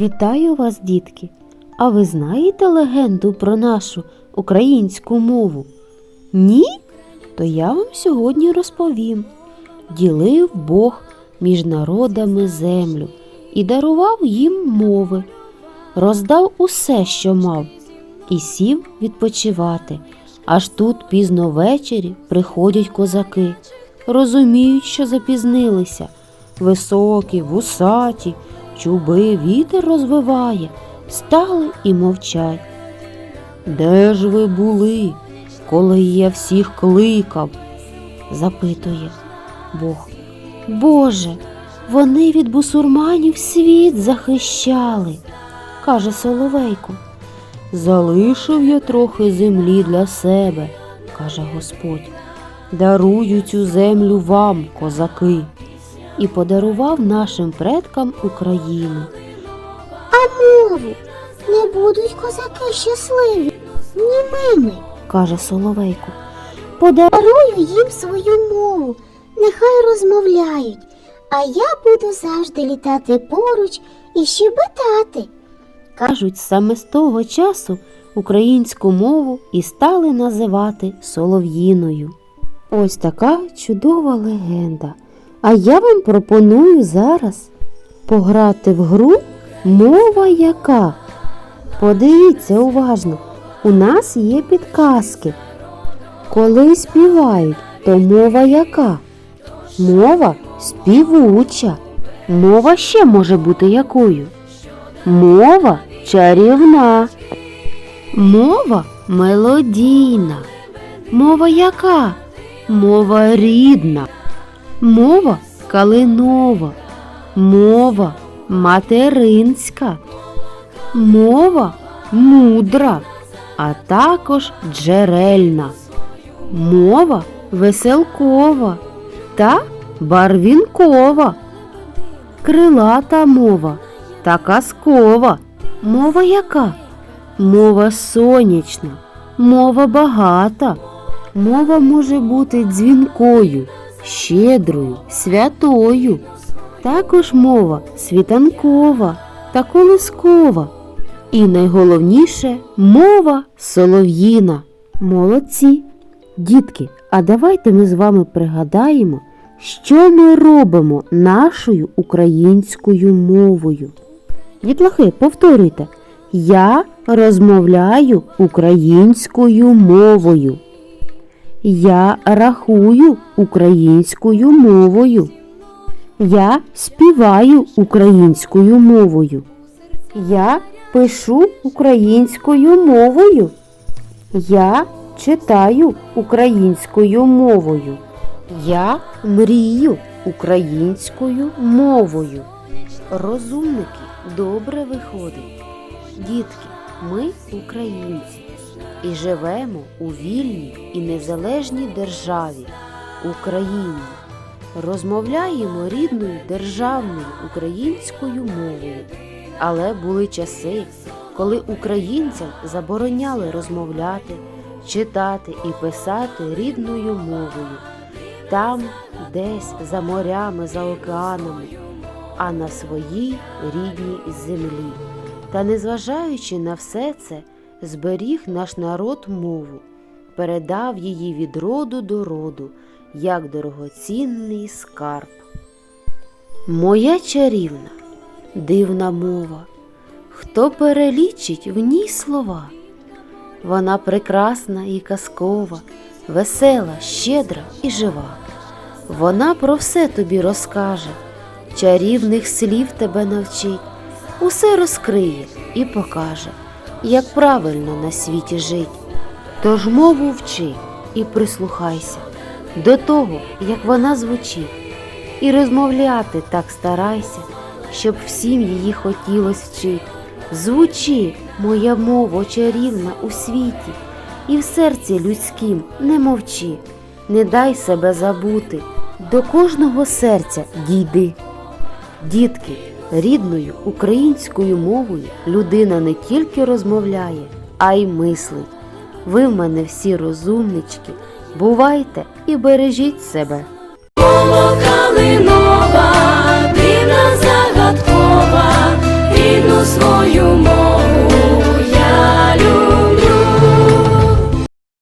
Вітаю вас, дітки! А ви знаєте легенду про нашу українську мову? Ні? То я вам сьогодні розповім. Ділив Бог між народами землю і дарував їм мови, роздав усе, що мав, і сів відпочивати. Аж тут пізно ввечері приходять козаки, розуміють, що запізнилися. Високі, вусаті, чуби вітер розвиває, стали і мовчать. Де ж ви були, коли я всіх кликав? запитує Бог. Боже, вони від бусурманів світ захищали, каже Соловейко. Залишив я трохи землі для себе, каже Господь. Дарую цю землю вам, козаки, і подарував нашим предкам Україну. А мову. Не будуть козаки щасливі, ні німими. каже Соловейко. Дарую їм свою мову, нехай розмовляють, а я буду завжди літати поруч і щебетати. Кажуть, саме з того часу українську мову і стали називати солов'їною. Ось така чудова легенда. А я вам пропоную зараз пограти в гру Мова яка. Подивіться уважно, у нас є підказки. Коли співають, то мова яка? Мова співуча. Мова ще може бути якою? Мова чарівна. Мова мелодійна. Мова яка? Мова рідна. Мова калинова. Мова материнська. Мова мудра, а також джерельна. Мова веселкова та барвінкова. Крилата мова та казкова. Мова яка? Мова сонячна, мова багата. Мова може бути дзвінкою, щедрою, святою. Також мова світанкова та колискова. І найголовніше мова солов'їна. Молодці. Дітки, а давайте ми з вами пригадаємо, що ми робимо нашою українською мовою. Дітлахи, повторюйте. Я розмовляю українською мовою. Я рахую українською мовою. Я співаю українською мовою. Я пишу українською мовою. Я читаю українською мовою. Я мрію українською мовою. Розумники добре виходить. Дітки, ми українці і живемо у вільній і незалежній державі Україні. Розмовляємо рідною державною українською мовою. Але були часи, коли українцям забороняли розмовляти, читати і писати рідною мовою. Там, десь за морями, за океанами, а на своїй рідній землі. Та незважаючи на все це, зберіг наш народ мову, передав її від роду до роду, як дорогоцінний скарб. Моя чарівна, дивна мова, хто перелічить в ній слова? Вона прекрасна і казкова, весела, щедра і жива. Вона про все тобі розкаже, чарівних слів тебе навчить, усе розкриє і покаже, як правильно на світі жить. Тож мову вчи і прислухайся до того, як вона звучить, і розмовляти так старайся, щоб всім її хотілось вчить. Звучи, моя мова чарівна у світі, і в серці людським не мовчи, не дай себе забути, до кожного серця дійди. Дітки, рідною українською мовою людина не тільки розмовляє, а й мислить. Ви в мене всі розумнички. Бувайте і бережіть себе.